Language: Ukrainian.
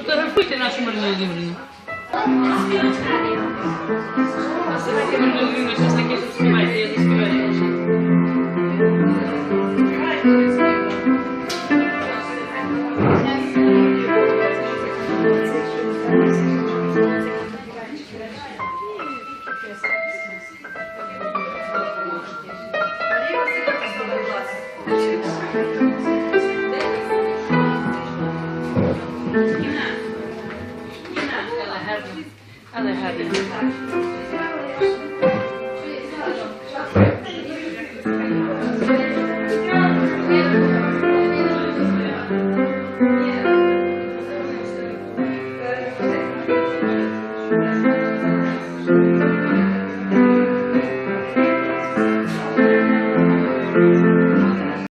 Фотографуйте нашу Марину Володимирівну. Давайте Марину Володимирівну, щось таке що я не співаю. Але Thank you.